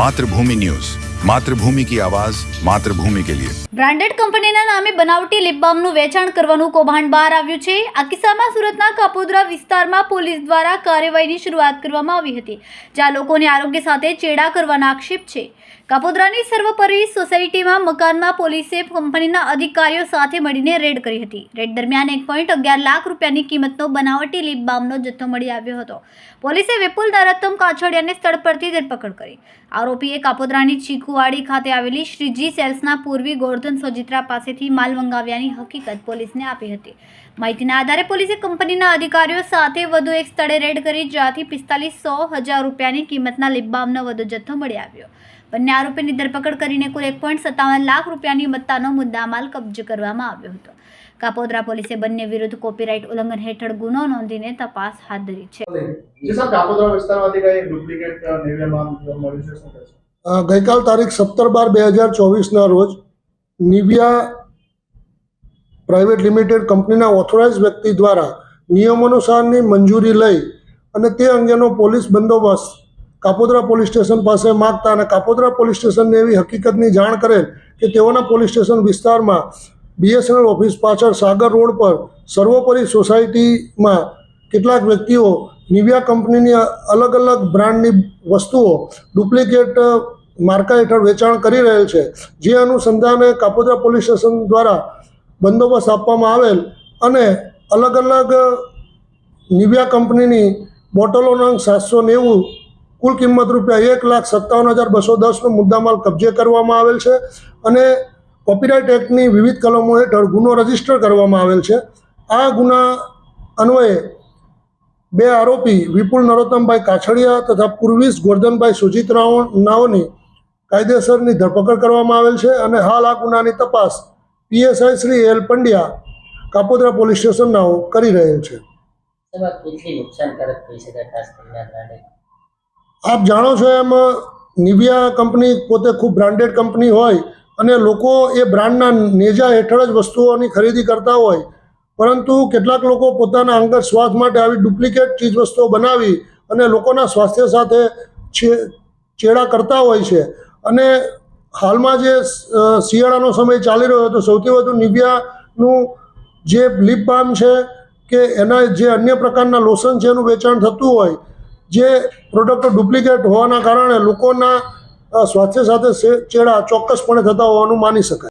Mathrubhumi news Mathrubhumi કી આવાજ, માતૃભૂમિ કે લિયે. બ્રાન્ડેડ કંપનીના નામે બનાવટી લિપ બામનું વેચાણ કરવાનું કૌભાંડ બહાર આવ્યું છે. આ કિસ્સામાં સુરતના કાપોદરા વિસ્તારમાં પોલીસ દ્વારા કાર્યવાહીની શરૂઆત કરવામાં આવી હતી, જ્યાં લોકોને આરોગ્ય સાથે ચેડા કરવાના આક્ષેપ છે. કાપોદરાની સર્વોપરી સોસાયટીમાં મકાનમાં પોલીસે કંપનીના અધિકારીઓ સાથે મળીને રેડ કરી હતી. રેડ દરમિયાન એક પોઈન્ટ અગિયાર લાખ રૂપિયાની કિંમતનો બનાવટી લિપ બામનો જથ્થો મળી આવ્યો હતો. પોલીસે વિપુલ નરત્તમ કાછડિયાને સ્થળ પરથી ધરપકડ કરી. આરોપીએ કાપોદરાની ચીકુ ચીકુવાડી ખાતે આવેલી શ્રીજી સેલ્સના પૂર્વી ગોર્ધન સોજિત્રા પાસેથી માલ મંગાવ્યાની હકીકત પોલીસને આપી હતી. માહિતીના આધારે પોલીસે કંપનીના અધિકારીઓ સાથે વધુ એક સ્થળે રેડ કરી, જ્યાંથી પિસ્તાલીસ સો હજાર રૂપિયાની કિંમતના લિપબામનો વધુ જથ્થો મળી આવ્યો. બંને આરોપીની ધરપકડ કરીને કુલ એક પોઈન્ટ સત્તાવન લાખ રૂપિયાની મત્તાનો મુદ્દામાલ કબજે કરવામાં આવ્યો હતો. કાપોદ્રા પોલીસે બંને વિરુદ્ધ કોપીરાઇટ ઉલ્લંઘન હેઠળ ગુનો નોંધીને તપાસ હાથ ધરી છે? ગઈકાલ તારીખ સત્તર બાર બે હજાર ચોવીસના રોજ નિવિયા પ્રાઇવેટ લિમિટેડ કંપનીના ઓથોરાઇઝ વ્યક્તિ દ્વારા નિયમાનુસારની મંજૂરી લઈ અને તે અંગેનો પોલીસ બંદોબસ્ત કાપોદ્રા પોલીસ સ્ટેશન પાસે માગતા અને કાપોદ્રા પોલીસ સ્ટેશનને એવી હકીકતની જાણ કરેલ કે તેઓના પોલીસ સ્ટેશન વિસ્તારમાં બીએસએનએલ ઓફિસ પાછળ સાગર રોડ પર સર્વોપરી સોસાયટીમાં કેટલાક વ્યક્તિઓ નિવિયા કંપનીની અલગ અલગ બ્રાન્ડની વસ્તુઓ ડુપ્લિકેટ માર્કા હેઠળ વેચાણ કરી રહેલ છે. જે અનુસંધાને કાપોદ્રા પોલીસ સ્ટેશન દ્વારા બંદોબસ્ત આપવામાં આવેલ અને અલગ અલગ નિવિયા કંપનીની બોટલોનો અંક સાતસો નેવું, કુલ કિંમત રૂપિયા એક લાખ સત્તાવન હજાર બસો દસનો મુદ્દામાલ કબજે કરવામાં આવેલ છે અને કોપીરાઇટ એક્ટની વિવિધ કલમો હેઠળ ગુનો રજિસ્ટર કરવામાં આવેલ છે. આ ગુના અન્વયે બે આરોપી વિપુલ નરોત્તમભાઈ કાછડિયા તથા પૂર્વીશ ગોરધનભાઈ સુજીત નાઓની કાયદેસરની ધરપકડ કરવામાં આવેલ છે અને હાલ આ ગુનાની તપાસ PSI Shri L Pandya Kapodra police station નાઓ કરી રહેલ છે. આપ જાણો છો એમ નિવિયા કંપની પોતે ખૂબ બ્રાન્ડેડ કંપની હોય અને લોકો એ બ્રાન્ડના નેજા હેઠળ જ વસ્તુઓની ખરીદી કરતા હોય પરંતુ કેટલાક લોકો પોતાના અંગત સ્વાર્થ માટે આવી ડુપ્લિકેટ ચીજ વસ્તુઓ બનાવી અને લોકોના સ્વાસ્થ્ય સાથે ચેડા કરતા હોય છે. અને હાલમાં જે શિયાળાનો સમય ચાલી રહ્યો હતો, સૌથી વધુ નિવિયાનું જે લિપ બામ છે કે એના જે અન્ય પ્રકારના લોશન છે એનું વેચાણ થતું હોય, જે પ્રોડક્ટ ડુપ્લિકેટ હોવાના કારણે લોકોના સ્વાસ્થ્ય સાથે ચેડા ચોક્કસપણે થતા હોવાનું માની શકાય.